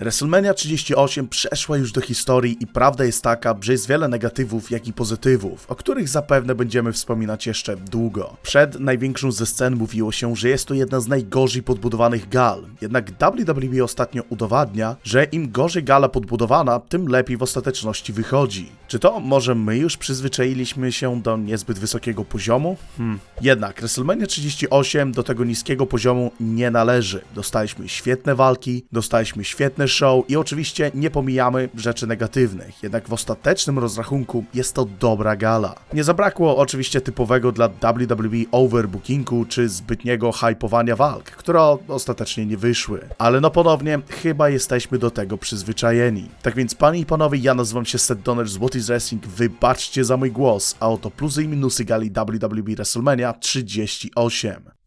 WrestleMania 38 przeszła już do historii i prawda jest taka, że jest wiele negatywów, jak i pozytywów, o których zapewne będziemy wspominać jeszcze długo. Przed największą ze scen mówiło się, że jest to jedna z najgorzej podbudowanych gal, jednak WWE ostatnio udowadnia, że im gorzej gala podbudowana, tym lepiej w ostateczności wychodzi. Czy to może my już przyzwyczailiśmy się do niezbyt wysokiego poziomu? Hmm. Jednak WrestleMania 38 do tego niskiego poziomu nie należy. Dostaliśmy świetne walki, dostaliśmy świetne show i oczywiście nie pomijamy rzeczy negatywnych, jednak w ostatecznym rozrachunku jest to dobra gala. Nie zabrakło oczywiście typowego dla WWE overbookingu czy zbytniego hypowania walk, które ostatecznie nie wyszły. Ale no ponownie, chyba jesteśmy do tego przyzwyczajeni. Tak więc panie i panowie, ja nazywam się Seth Donner z What is Wrestling, wybaczcie za mój głos, a oto plusy i minusy gali WWE WrestleMania 38.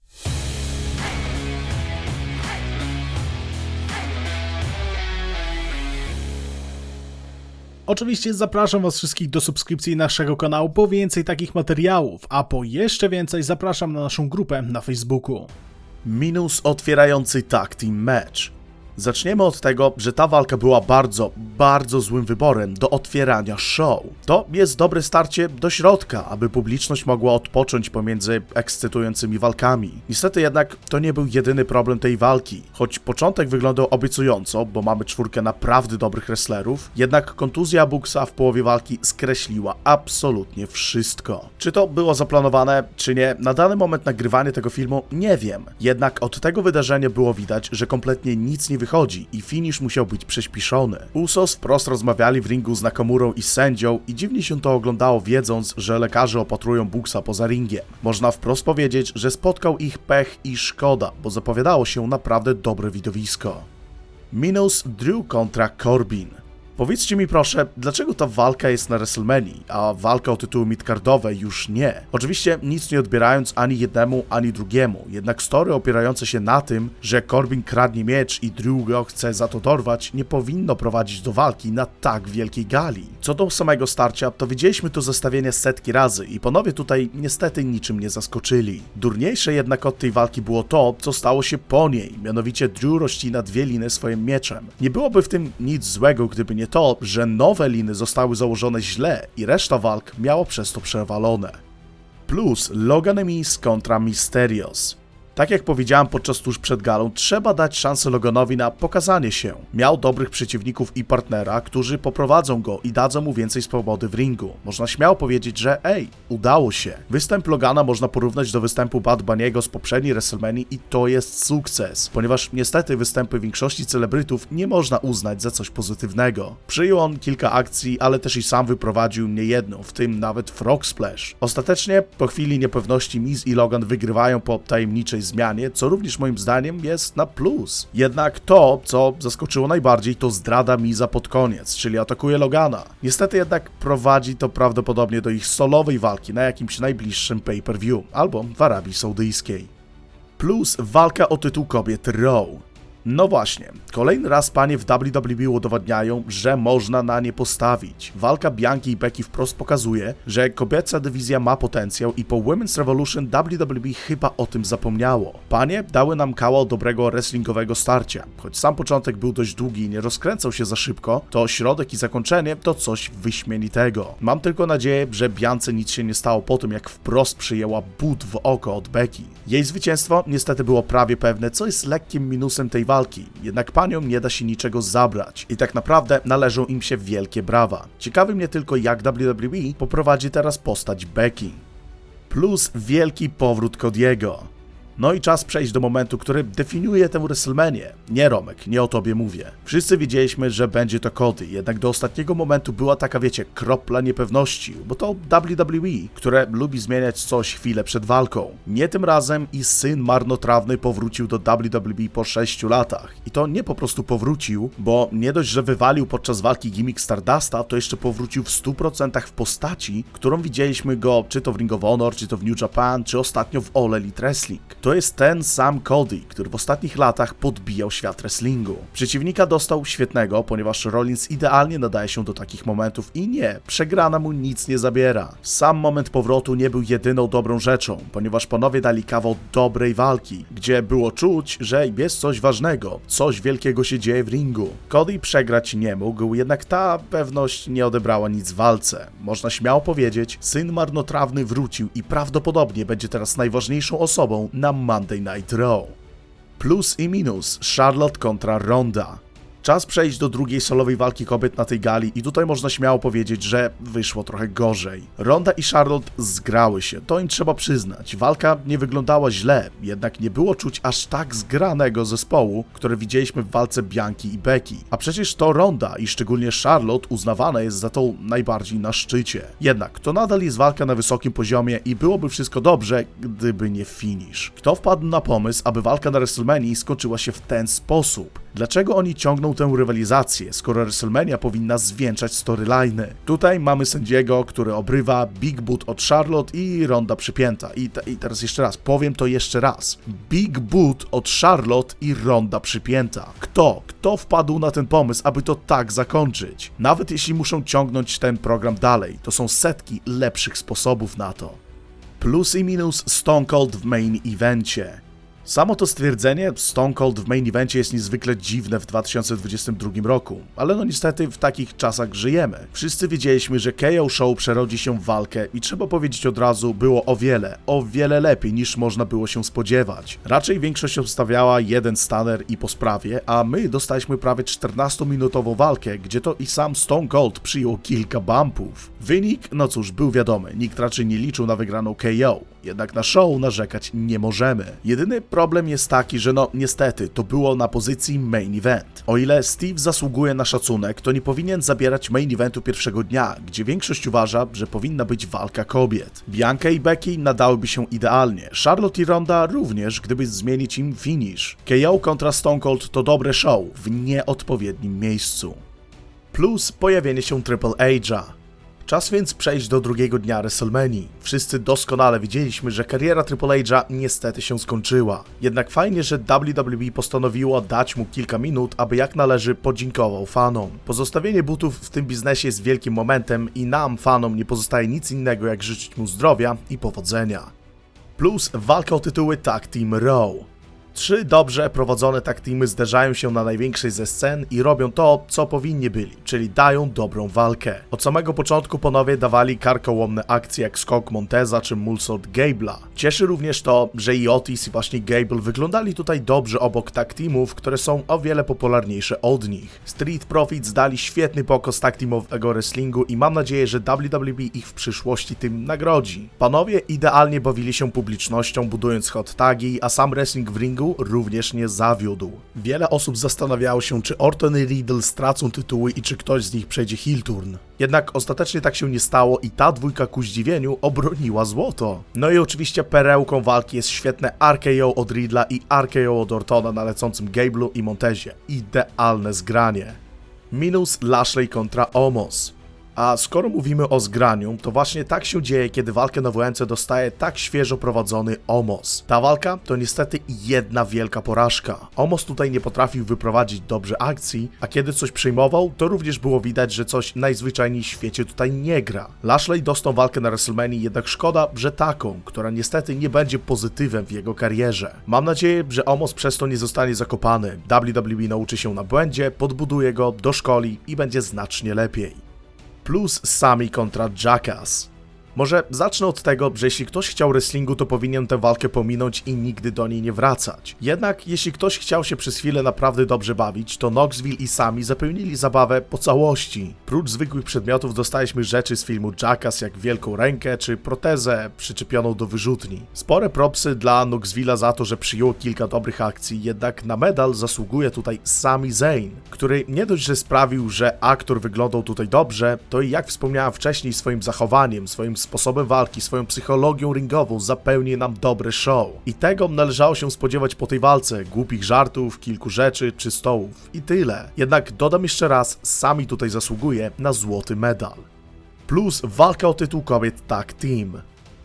Oczywiście zapraszam Was wszystkich do subskrypcji naszego kanału po więcej takich materiałów, a po jeszcze więcej zapraszam na naszą grupę na Facebooku. Minus otwierający tag team match. Zaczniemy od tego, że ta walka była bardzo, bardzo złym wyborem do otwierania show. To jest dobre starcie do środka, aby publiczność mogła odpocząć pomiędzy ekscytującymi walkami. Niestety jednak to nie był jedyny problem tej walki. Choć początek wyglądał obiecująco, bo mamy czwórkę naprawdę dobrych wrestlerów, jednak kontuzja Buxa w połowie walki skreśliła absolutnie wszystko. Czy to było zaplanowane, czy nie, na dany moment nagrywania tego filmu nie wiem. Jednak od tego wydarzenia było widać, że kompletnie nic nie wychodzi i finish musiał być prześpiszony. Usos wprost rozmawiali w ringu z Nakamurą i sędzią i dziwnie się to oglądało wiedząc, że lekarze opatrują Buxa poza ringiem. Można wprost powiedzieć, że spotkał ich pech i szkoda, bo zapowiadało się naprawdę dobre widowisko. Minus Drew kontra Corbin. Powiedzcie mi proszę, dlaczego ta walka jest na WrestleManii, a walka o tytuły midcardowe już nie? Oczywiście nic nie odbierając ani jednemu, ani drugiemu, jednak story opierające się na tym, że Corbin kradnie miecz i Drew go chce za to dorwać, nie powinno prowadzić do walki na tak wielkiej gali. Co do samego starcia, to widzieliśmy to zestawienie setki razy i panowie tutaj niestety niczym nie zaskoczyli. Durniejsze jednak od tej walki było to, co stało się po niej, mianowicie Drew rozcina dwie liny swoim mieczem. Nie byłoby w tym nic złego, gdyby nie to, że nowe liny zostały założone źle i reszta walk miała przez to przewalone. Plus Logan Emis kontra Mysterios. Tak jak powiedziałem podczas tuż przed galą, trzeba dać szansę Loganowi na pokazanie się. Miał dobrych przeciwników i partnera, którzy poprowadzą go i dadzą mu więcej swobody w ringu. Można śmiało powiedzieć, że ej, udało się. Występ Logana można porównać do występu Bad Bunny'ego z poprzedniej WrestleMania i to jest sukces, ponieważ niestety występy większości celebrytów nie można uznać za coś pozytywnego. Przyjął on kilka akcji, ale też i sam wyprowadził niejedną, w tym nawet Frog Splash. Ostatecznie, po chwili niepewności Miz i Logan wygrywają po tajemniczej zmianie, co również moim zdaniem jest na plus. Jednak to, co zaskoczyło najbardziej, to zdrada Miza pod koniec, czyli atakuje Logana. Niestety jednak prowadzi to prawdopodobnie do ich solowej walki na jakimś najbliższym pay-per-view, albo w Arabii Saudyjskiej. Plus walka o tytuł kobiet Raw. No właśnie, kolejny raz panie w WWE udowadniają, że można na nie postawić. Walka Bianki i Becky wprost pokazuje, że kobieca dywizja ma potencjał i po Women's Revolution WWE chyba o tym zapomniało. Panie dały nam kawał dobrego wrestlingowego starcia. Choć sam początek był dość długi i nie rozkręcał się za szybko, to środek i zakończenie to coś wyśmienitego. Mam tylko nadzieję, że Biance nic się nie stało po tym, jak wprost przyjęła but w oko od Becky. Jej zwycięstwo niestety było prawie pewne, co jest lekkim minusem tej walki, jednak paniom nie da się niczego zabrać i tak naprawdę należą im się wielkie brawa. Ciekawi mnie tylko jak WWE poprowadzi teraz postać Becky. Plus wielki powrót Cody'ego. No i czas przejść do momentu, który definiuje tę WrestleManię. Nie Romek, nie o tobie mówię. Wszyscy wiedzieliśmy, że będzie to Cody, jednak do ostatniego momentu była taka, wiecie, kropla niepewności, bo to WWE, które lubi zmieniać coś chwilę przed walką. Nie tym razem i syn marnotrawny powrócił do WWE po 6 latach. I to nie po prostu powrócił, bo nie dość, że wywalił podczas walki gimmick Stardusta, to jeszcze powrócił w 100% w postaci, którą widzieliśmy go czy to w Ring of Honor, czy to w New Japan, czy ostatnio w All Elite Wrestling. To jest ten sam Cody, który w ostatnich latach podbijał świat wrestlingu. Przeciwnika dostał świetnego, ponieważ Rollins idealnie nadaje się do takich momentów i nie, przegrana mu nic nie zabiera. Sam moment powrotu nie był jedyną dobrą rzeczą, ponieważ panowie dali kawał dobrej walki, gdzie było czuć, że jest coś ważnego, coś wielkiego się dzieje w ringu. Cody przegrać nie mógł, jednak ta pewność nie odebrała nic w walce. Można śmiało powiedzieć, syn marnotrawny wrócił i prawdopodobnie będzie teraz najważniejszą osobą na Monday Night Raw. Plus i minus Charlotte kontra Ronda. Czas przejść do drugiej solowej walki kobiet na tej gali i tutaj można śmiało powiedzieć, że wyszło trochę gorzej. Ronda i Charlotte zgrały się, to im trzeba przyznać. Walka nie wyglądała źle, jednak nie było czuć aż tak zgranego zespołu, które widzieliśmy w walce Bianki i Becky. A przecież to Ronda i szczególnie Charlotte uznawana jest za tą najbardziej na szczycie. Jednak to nadal jest walka na wysokim poziomie i byłoby wszystko dobrze, gdyby nie finish. Kto wpadł na pomysł, aby walka na WrestleMania skończyła się w ten sposób? Dlaczego oni ciągną tę rywalizację, skoro WrestleMania powinna zwieńczać storyliney? Tutaj mamy sędziego, który obrywa Big Boot od Charlotte i Ronda przypięta. I, I teraz jeszcze raz, powiem to jeszcze raz. Big Boot od Charlotte i Ronda przypięta. Kto? Kto wpadł na ten pomysł, aby to tak zakończyć? Nawet jeśli muszą ciągnąć ten program dalej, to są setki lepszych sposobów na to. Plus i minus Stone Cold w main evencie. Samo to stwierdzenie Stone Cold w main evencie jest niezwykle dziwne w 2022 roku, ale no niestety w takich czasach żyjemy. Wszyscy wiedzieliśmy, że KO Show przerodzi się w walkę i trzeba powiedzieć od razu, było o wiele, o wiele lepiej niż można było się spodziewać. Raczej większość obstawiała jeden staner i po sprawie, a my dostaliśmy prawie 14-minutową walkę, gdzie to i sam Stone Cold przyjął kilka bumpów. Wynik, no cóż, był wiadomy, nikt raczej nie liczył na wygraną KO. Jednak na show narzekać nie możemy. Jedyny problem jest taki, że no niestety to było na pozycji main event. O ile Steve zasługuje na szacunek, to nie powinien zabierać main eventu pierwszego dnia, gdzie większość uważa, że powinna być walka kobiet. Bianca i Becky nadałyby się idealnie, Charlotte i Ronda również, gdyby zmienić im finish. KO kontra Stone Cold to dobre show w nieodpowiednim miejscu. Plus pojawienie się Triple H'a. Czas więc przejść do drugiego dnia WrestleMania. Wszyscy doskonale widzieliśmy, że kariera Triple H'a niestety się skończyła. Jednak fajnie, że WWE postanowiło dać mu kilka minut, aby jak należy podziękował fanom. Pozostawienie butów w tym biznesie jest wielkim momentem i nam, fanom, nie pozostaje nic innego jak życzyć mu zdrowia i powodzenia. Plus walka o tytuły Tag Team Raw. Trzy dobrze prowadzone tag teamy zderzają się na największej ze scen i robią to, co powinni byli, czyli dają dobrą walkę. Od samego początku panowie dawali karkołomne akcje jak skok Monteza czy Mulsort Gable'a. Cieszy również to, że i Otis i właśnie Gable wyglądali tutaj dobrze obok tag teamów, które są o wiele popularniejsze od nich. Street Profits dali świetny pokaz tag teamowego wrestlingu i mam nadzieję, że WWE ich w przyszłości tym nagrodzi. Panowie idealnie bawili się publicznością, budując hot tagi, a sam wrestling w ringu również nie zawiódł. Wiele osób zastanawiało się, czy Orton i Riddle stracą tytuły i czy ktoś z nich przejdzie heel turn. Jednak ostatecznie tak się nie stało i ta dwójka ku zdziwieniu obroniła złoto. No i oczywiście perełką walki jest świetne RKO od Riddla i RKO od Ortona na lecącym Gable'u i Montezie. Idealne zgranie. Minus Lashley kontra Omos. A skoro mówimy o zgraniu, to właśnie tak się dzieje, kiedy walkę na WNC dostaje tak świeżo prowadzony Omos. Ta walka to niestety jedna wielka porażka. Omos tutaj nie potrafił wyprowadzić dobrze akcji, a kiedy coś przyjmował, to również było widać, że coś najzwyczajniej w świecie tutaj nie gra. Lashley dostał walkę na WrestleMania, jednak szkoda, że taką, która niestety nie będzie pozytywem w jego karierze. Mam nadzieję, że Omos przez to nie zostanie zakopany. WWE nauczy się na błędzie, podbuduje go, doszkoli i będzie znacznie lepiej plus Sami kontra Jackass. Może zacznę od tego, że jeśli ktoś chciał wrestlingu, to powinien tę walkę pominąć i nigdy do niej nie wracać. Jednak jeśli ktoś chciał się przez chwilę naprawdę dobrze bawić, to Knoxville i Sami zapełnili zabawę po całości. Prócz zwykłych przedmiotów dostaliśmy rzeczy z filmu Jackass, jak wielką rękę czy protezę przyczepioną do wyrzutni. Spore propsy dla Knoxville'a za to, że przyjął kilka dobrych akcji, jednak na medal zasługuje tutaj Sami Zayn, który nie dość, że sprawił, że aktor wyglądał tutaj dobrze, to i jak wspomniałem wcześniej swoim zachowaniem, swoim sposobem walki, swoją psychologią ringową zapełni nam dobry show. I tego należało się spodziewać po tej walce, głupich żartów, kilku rzeczy czy stołów i tyle. Jednak dodam jeszcze raz, sami tutaj zasługuje na złoty medal. Plus walka o tytuł kobiet tag team.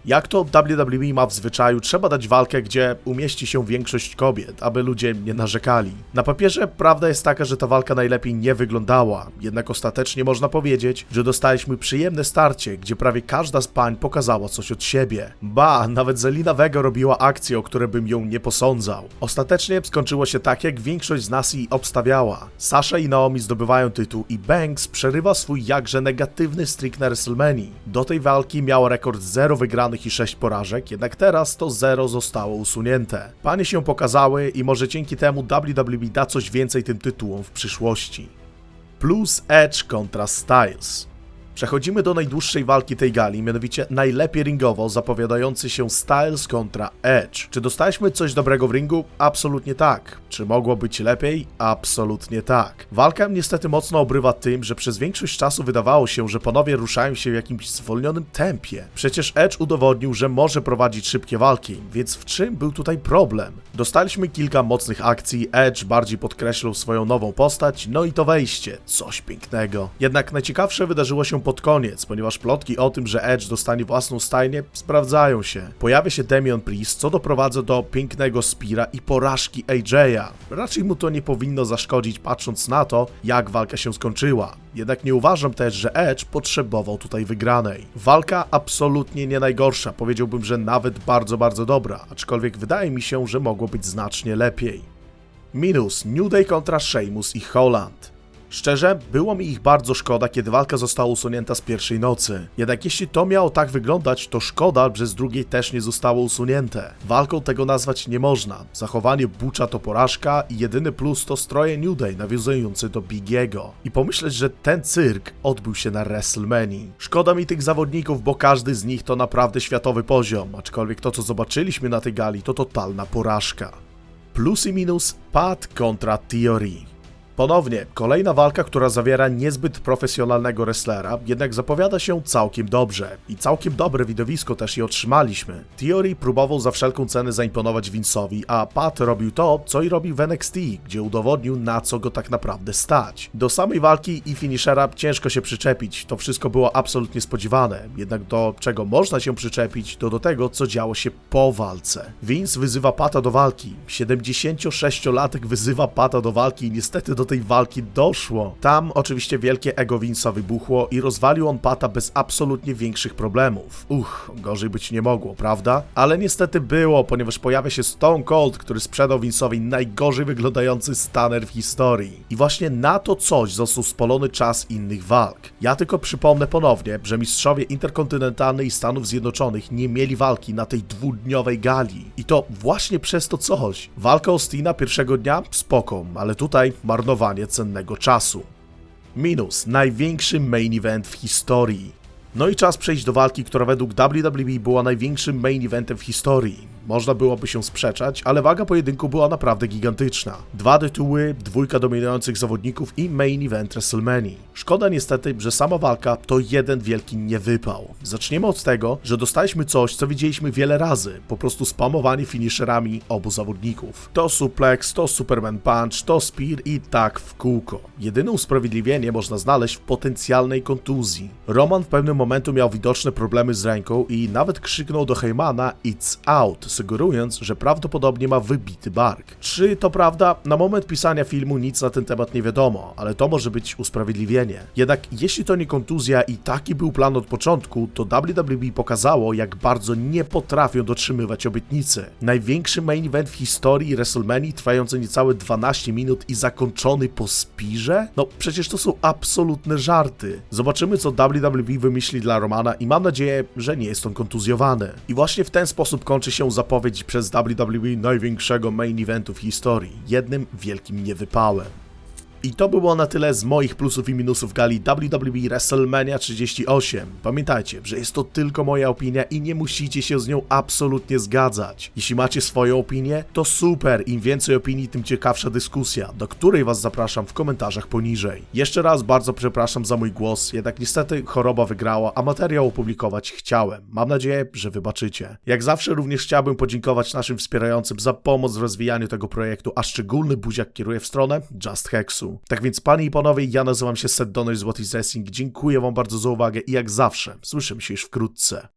Jak to WWE ma w zwyczaju, trzeba dać walkę, gdzie umieści się większość kobiet, aby ludzie nie narzekali. Na papierze prawda jest taka, że ta walka najlepiej nie wyglądała, jednak ostatecznie można powiedzieć, że dostaliśmy przyjemne starcie, gdzie prawie każda z pań pokazała coś od siebie. Ba, nawet Zelina Vega robiła akcje, o które bym ją nie posądzał. Ostatecznie skończyło się tak, jak większość z nas i obstawiała. Sasha i Naomi zdobywają tytuł i Banks przerywa swój jakże negatywny streak na WrestleMania. Do tej walki miała rekord 0 wygranych i 6 porażek, jednak teraz to 0 zostało usunięte. Panie się pokazały i może dzięki temu WWE da coś więcej tym tytułom w przyszłości. Plus Edge kontra Styles. Przechodzimy do najdłuższej walki tej gali, mianowicie najlepiej ringowo zapowiadający się Styles kontra Edge. Czy dostaliśmy coś dobrego w ringu? Absolutnie tak. Czy mogło być lepiej? Absolutnie tak. Walka niestety mocno obrywa tym, że przez większość czasu wydawało się, że panowie ruszają się w jakimś zwolnionym tempie. Przecież Edge udowodnił, że może prowadzić szybkie walki, więc w czym był tutaj problem? Dostaliśmy kilka mocnych akcji, Edge bardziej podkreślał swoją nową postać, no i to wejście, coś pięknego. Jednak najciekawsze wydarzyło się pod koniec, ponieważ plotki o tym, że Edge dostanie własną stajnię, sprawdzają się. Pojawia się Damian Priest, co doprowadza do pięknego Spira i porażki AJ'a. Raczej mu to nie powinno zaszkodzić, patrząc na to, jak walka się skończyła. Jednak nie uważam też, że Edge potrzebował tutaj wygranej. Walka absolutnie nie najgorsza, powiedziałbym, że nawet bardzo, bardzo dobra, aczkolwiek wydaje mi się, że mogło być znacznie lepiej. Minus New Day kontra Sheamus i Holland. Szczerze, było mi ich bardzo szkoda, kiedy walka została usunięta z pierwszej nocy. Jednak jeśli to miało tak wyglądać, to szkoda, że z drugiej też nie zostało usunięte. Walką tego nazwać nie można. Zachowanie Bucza to porażka i jedyny plus to stroje New Day nawiązujące do Bigiego. I pomyśleć, że ten cyrk odbył się na WrestleMania. Szkoda mi tych zawodników, bo każdy z nich to naprawdę światowy poziom, aczkolwiek to co zobaczyliśmy na tej gali to totalna porażka. Plus i minus Pat kontra Theory. Ponownie, kolejna walka, która zawiera niezbyt profesjonalnego wrestlera, jednak zapowiada się całkiem dobrze. I całkiem dobre widowisko też je otrzymaliśmy. Theory próbował za wszelką cenę zaimponować Vince'owi, a Pat robił to, co i robił w NXT, gdzie udowodnił na co go tak naprawdę stać. Do samej walki i finishera ciężko się przyczepić, to wszystko było absolutnie spodziewane. Jednak do czego można się przyczepić, to do tego, co działo się po walce. Vince wyzywa Pata do walki. 76-latek wyzywa Pata do walki i niestety do tej walki doszło. Tam oczywiście wielkie ego Vince'a wybuchło i rozwalił on Pata bez absolutnie większych problemów. Uch, gorzej być nie mogło, prawda? Ale niestety było, ponieważ pojawia się Stone Cold, który sprzedał Vince'owi najgorzej wyglądający staner w historii. I właśnie na to coś został spolony czas innych walk. Ja tylko przypomnę ponownie, że mistrzowie interkontynentalnej Stanów Zjednoczonych nie mieli walki na tej dwudniowej gali. I to właśnie przez to coś. Walka Austina pierwszego dnia? Spoko, ale tutaj marnowanie cennego czasu. Minus największy main event w historii. No i czas przejść do walki, która według WWE była największym main eventem w historii. Można byłoby się sprzeczać, ale waga pojedynku była naprawdę gigantyczna. Dwa tytuły, dwójka dominujących zawodników i main event WrestleMania. Szkoda niestety, że sama walka to jeden wielki niewypał. Zaczniemy od tego, że dostaliśmy coś, co widzieliśmy wiele razy. Po prostu spamowanie finisherami obu zawodników. To suplex, to Superman Punch, to spear i tak w kółko. Jedyne usprawiedliwienie można znaleźć w potencjalnej kontuzji. Roman w pewnym momencie miał widoczne problemy z ręką i nawet krzyknął do Heymana It's out, sugerując, że prawdopodobnie ma wybity bark. Czy to prawda? Na moment pisania filmu nic na ten temat nie wiadomo, ale to może być usprawiedliwienie. Jednak jeśli to nie kontuzja i taki był plan od początku, to WWE pokazało, jak bardzo nie potrafią dotrzymywać obietnicy. Największy main event w historii WrestleMania trwający niecałe 12 minut i zakończony po spirze? No przecież to są absolutne żarty. Zobaczymy co WWE wymyśli dla Romana i mam nadzieję, że nie jest on kontuzjowany. I właśnie w ten sposób kończy się zapowiedź przez WWE największego main eventu w historii. Jednym wielkim niewypałem. I to było na tyle z moich plusów i minusów gali WWE WrestleMania 38. Pamiętajcie, że jest to tylko moja opinia i nie musicie się z nią absolutnie zgadzać. Jeśli macie swoją opinię, to super, im więcej opinii, tym ciekawsza dyskusja, do której was zapraszam w komentarzach poniżej. Jeszcze raz bardzo przepraszam za mój głos, jednak niestety choroba wygrała, a materiał opublikować chciałem. Mam nadzieję, że wybaczycie. Jak zawsze również chciałbym podziękować naszym wspierającym za pomoc w rozwijaniu tego projektu, a szczególny buziak kieruję w stronę Just Hexu. Tak więc, panie i panowie, ja nazywam się Seth z What is Wrestling. Dziękuję wam bardzo za uwagę i jak zawsze, słyszymy się już wkrótce.